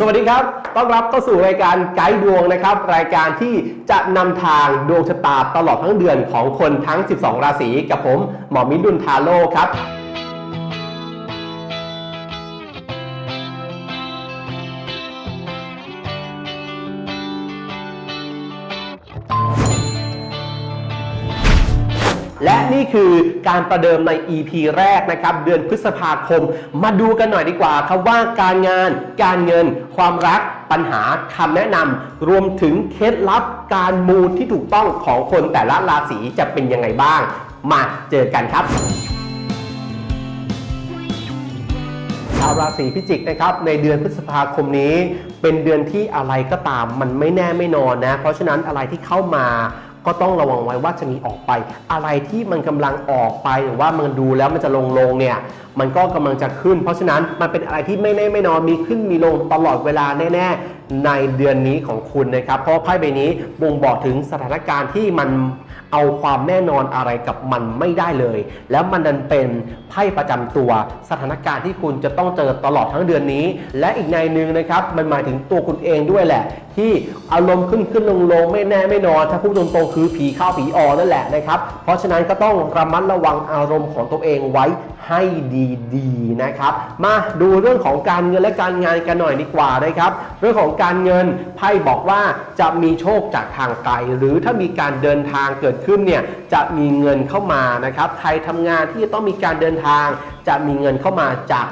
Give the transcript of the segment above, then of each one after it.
สวัสดีครับ ต้อนรับเข้าสู่รายการไกด์ดวงนะครับ รายการที่จะนำทางดวงชะตาตลอดทั้งเดือนของคนทั้ง 12 ราศีกับผม หมอมิ้นดุลทาโร่ครับ และนี่คือการประเดิมใน EP แรกนะครับ เดือนพฤษภาคม มาดูกันหน่อยดีกว่าครับว่าการงาน การเงิน ความรักปัญหาคำแนะนำรวมถึงเคล็ดลับการมูที่ถูกต้องของคนแต่ละราศีจะเป็นยังไงบ้าง มาเจอกันครับชาวราศีพิจิกนะครับในเดือนพฤษภาคมนี้ เป็นเดือนที่อะไรก็ตามมันไม่แน่ไม่นอนนะ เพราะฉะนั้นอะไรที่เข้ามา ก็ต้องระวังไว้ว่าจะมีออกไป อะไรที่มันกำลังออกไปหรือว่ามันดูแล้วมันจะลงลงเนี่ยมันก็กำลังจะขึ้น เพราะฉะนั้นมันเป็นอะไรที่ไม่แน่ไม่นอนมีขึ้นมีลงตลอดเวลาแน่ๆในเดือนนี้ของคุณนะครับ เพราะไพ่ใบนี้บ่งบอกถึงสถานการณ์ที่มัน เอาความแน่นอนอะไรกับมันไม่ได้เลย แล้วมันดันเป็นไพ่ประจำตัวสถานการณ์ที่คุณจะต้องเจอตลอดทั้งเดือนนี้ และอีกในหนึ่งนะครับมันหมายถึงตัวคุณเองด้วยแหละ ที่อารมณ์ขึ้นขึ้นลงลงไม่แน่ไม่นอนถ้าพูดตรงๆคือผีเข้าผีออนั่นแหละนะครับเพราะฉะนั้นก็ต้องระมัดระวังอารมณ์ของตัวเองไว้ให้ดีๆนะครับ มาดูเรื่องของการเงินและการงานกันหน่อยดีกว่านะครับ เรื่องของการเงินไพ่บอกว่าจะมีโชคจากทางไกลหรือถ้ามีการเดินทางเกิดขึ้นเนี่ยจะมีเงินเข้ามานะครับใครทำงานที่จะต้องมีการเดินทาง จะมีเงินเข้ามาจาก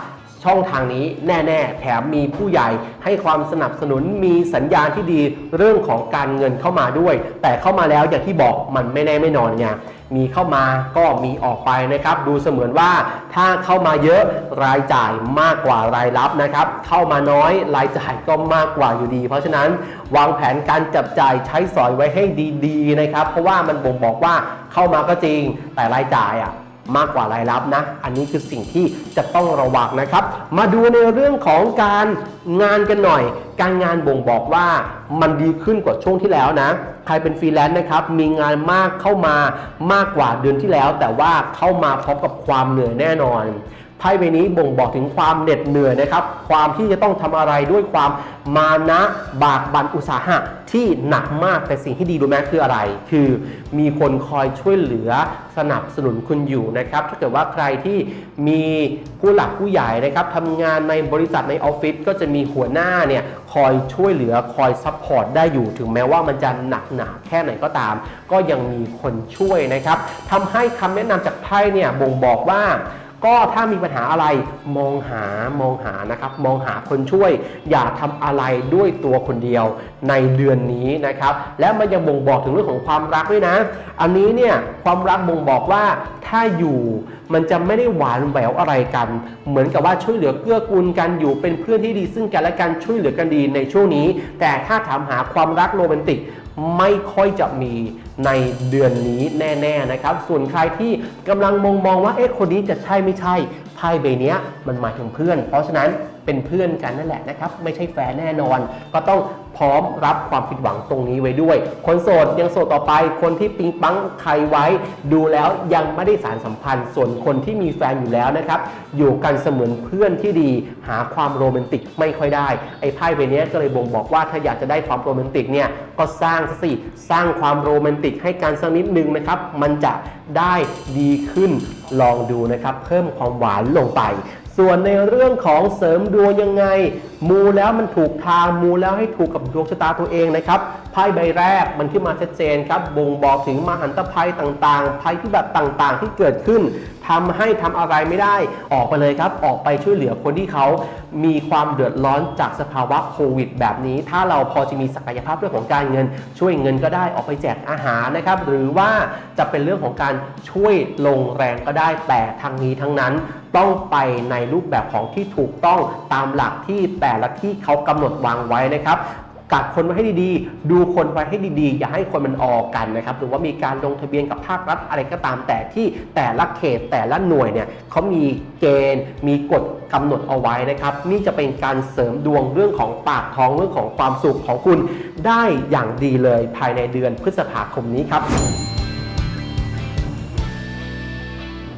ช่องทางนี้แน่ๆ แถมมีผู้ใหญ่ให้ความสนับสนุนมีสัญญาณที่ดีเรื่องของการเงินเข้ามาด้วย แต่เข้ามาแล้วอย่างที่บอกมันไม่แน่ไม่นอนไง มีเข้ามาก็มีออกไปนะครับ ดูเสมือนว่าถ้าเข้ามาเยอะรายจ่ายมากกว่ารายรับนะครับ เข้ามาน้อยรายจ่ายก็มากกว่าอยู่ดี เพราะฉะนั้นวางแผนการจับจ่ายใช้สอยไว้ให้ดีๆนะครับ เพราะว่ามันบ่งบอกว่าเข้ามาก็จริงแต่รายจ่ายอะ มากกว่ารายรับนะ อันนี้คือสิ่งที่จะต้องระวังนะครับ มาดูในเรื่องของการงานกันหน่อย การงานบ่งบอกว่ามันดีขึ้นกว่าช่วงที่แล้วนะ ใครเป็นฟรีแลนซ์นะครับ มีงานมากเข้ามามากกว่าเดือนที่แล้ว แต่ว่าเข้ามาพร้อมกับความเหนื่อยแน่นอน ไพ่ใบนี้บ่งบอกถึงความเหน็ดเหนื่อยนะครับ ความที่จะต้องทำอะไรด้วยความมานะบากบันอุตสาหะที่หนักมากแต่สิ่งที่ดีรู้ไหมคืออะไร คือมีคนคอยช่วยเหลือสนับสนุนคุณอยู่นะครับ ถ้าเกิดว่าใครที่มีผู้หลักผู้ใหญ่นะครับทำงานในบริษัทในออฟฟิศก็จะมีหัวหน้าเนี่ยคอยช่วยเหลือคอยซัพพอร์ตได้อยู่ถึงแม้ว่ามันจะหนักหนาแค่ไหนก็ตาม ก็ยังมีคนช่วยนะครับทำให้คำแนะนำจากไพ่เนี่ยบ่งบอกว่า ก็ถ้ามีปัญหาอะไรมองหามองหานะครับมองหาคนช่วย อย่าทำอะไรด้วยตัวคนเดียวในเดือนนี้นะครับ และมันยังบ่งบอกถึงเรื่องของความรักด้วยนะ อันนี้เนี่ยความรักบ่งบอกว่าถ้าอยู่มันจะไม่ได้หวานแหววอะไรกัน เหมือนกับว่าช่วยเหลือเกื้อกูลกันอยู่เป็นเพื่อนที่ดีซึ่งกันและกันช่วยเหลือกันดีในช่วงนี้ แต่ถ้าถามหาความรักโรแมนติก ไม่ค่อยจะมีในเดือนนี้แน่ๆนะครับ ส่วนใครที่กำลังมองมองว่าเอ๊ะคนนี้จะใช่ไม่ใช่ไพ่ใบเนี้ยมันหมายถึงเพื่อน เพราะฉะนั้น เป็นเพื่อนกันนั่นแหละนะครับ ไม่ใช่แฟนแน่นอน ก็ต้องพร้อมรับความผิดหวังตรงนี้ไว้ด้วย คนโสดยังโสดต่อไป คนที่ปิ๊งปังใครไว้ ดูแล้วยังไม่ได้สารสัมพันธ์ ส่วนคนที่มีแฟนอยู่แล้วนะครับ อยู่กันเสมือนเพื่อนที่ดี หาความโรแมนติกไม่ค่อยได้ ไอ้ไพ่ใบนี้ก็เลยบ่งบอกว่าถ้าอยากจะได้ความโรแมนติกเนี่ยก็สร้างสิสร้างความโรแมนติกให้กันสักนิดนึงนะครับ มันจะได้ดีขึ้นลองดูนะครับ เพิ่มความหวานลงไป ส่วนในเรื่องของเสริมดวงยังไงมูแล้วมันถูกทางมูแล้วให้ถูกกับดวงชะตาตัวเองนะครับไพ่ใบแรกมันขึ้นมาชัดเจนครับบ่งบอกถึงมหันตภัยต่างๆ ภัยพิบัติต่างๆ ที่เกิดขึ้นทำให้ทำอะไรไม่ได้ออกไปเลยครับ ออกไปช่วยเหลือคนที่เขามีความเดือดร้อนจากสภาวะโควิด แบบนี้ ถ้าเราพอจะมีศักยภาพเรื่องของการเงิน ช่วยเงินก็ได้ออกไปแจกอาหารนะครับ หรือว่าจะเป็นเรื่องของการช่วยลงแรงก็ได้แต่ทางนี้ทั้งนั้นต้องไปในรูปแบบของที่ถูกต้องตามหลักที่แแต่ละที่เขากำหนดวางไว้นะครับกัดคนไว้ให้ดีๆ ดูคนไว้ให้ดีๆ อย่าให้คนมันออกกันนะครับ หรือว่ามีการลงทะเบียนกับภาครัฐอะไรก็ตามแต่ที่แต่ละเขตแต่ละหน่วยเนี่ยเขามีเกณฑ์ มีกฎกำหนดเอาไว้นะครับ นี่จะเป็นการเสริมดวงเรื่องของปากท้องเรื่องของความสุขของคุณได้อย่างดีเลยภายในเดือนพฤษภาคมนี้ครับ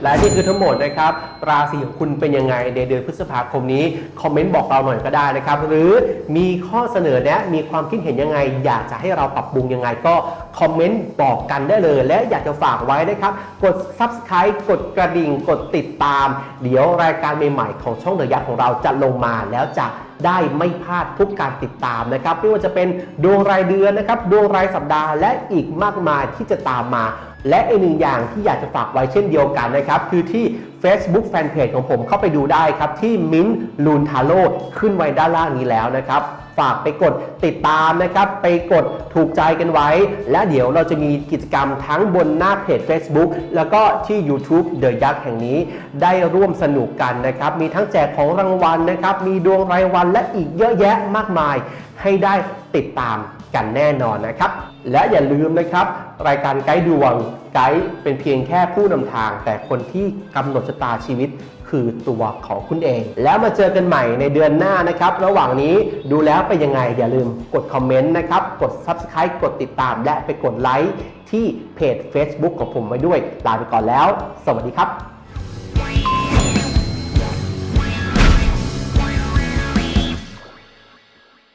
และนี่คือทั้งหมดนะครับ ราศีของคุณเป็นยังไงในเดือนพฤษภาคมนี้ คอมเมนต์บอกเราหน่อยก็ได้นะครับ หรือมีข้อเสนอแนะ มีความคิดเห็นยังไง อยากจะให้เราปรับปรุงยังไงก็คอมเมนต์บอกกันได้เลย และอยากจะฝากไว้นะครับ กด subscribe กดกระดิ่ง กดติดตาม เดี๋ยวรายการใหม่ๆของช่องเดอะยักษ์ของเราจะลงมาแล้วจะได้ไม่พลาดทุกการติดตามนะครับไม่ว่าจะเป็นดวงรายเดือนนะครับดวงรายสัปดาห์และอีกมากมายที่จะตามมา และอีกหนึ่งอย่างที่อยากจะฝากไว้เช่นเดียวกันนะครับ คือที่ Facebook Fanpage ของผมเข้าไปดูได้ครับ ที่มิ้นลูนทาโร่ขึ้นไว้ด้านล่างนี้แล้วนะครับ ฝากไปกดติดตามนะครับ ไปกดถูกใจกันไว้ และเดี๋ยวเราจะมีกิจกรรมทั้งบนหน้าเพจ Facebook แล้วก็ที่ YouTube The ยักษ์แห่งนี้ได้ร่วมสนุกกันนะครับ มีทั้งแจกของรางวัลนะครับ มีดวงรายวันและอีกเยอะแยะมากมาย ให้ได้ติดตาม กันแน่นอนนะครับ และอย่าลืมนะครับ รายการไกด์ดวงไกด์เป็นเพียงแค่ผู้นำทาง แต่คนที่กำหนดชะตาชีวิตคือตัวของคุณเอง แล้วมาเจอกันใหม่ในเดือนหน้านะครับ ระหว่างนี้ดูแล้วไปยังไง อย่าลืมกดคอมเมนต์นะครับ กด Subscribe กดติดตาม และไปกดไลค์ที่เพจ Facebook ของผมไว้ด้วย ลาไปก่อนแล้ว สวัสดีครับ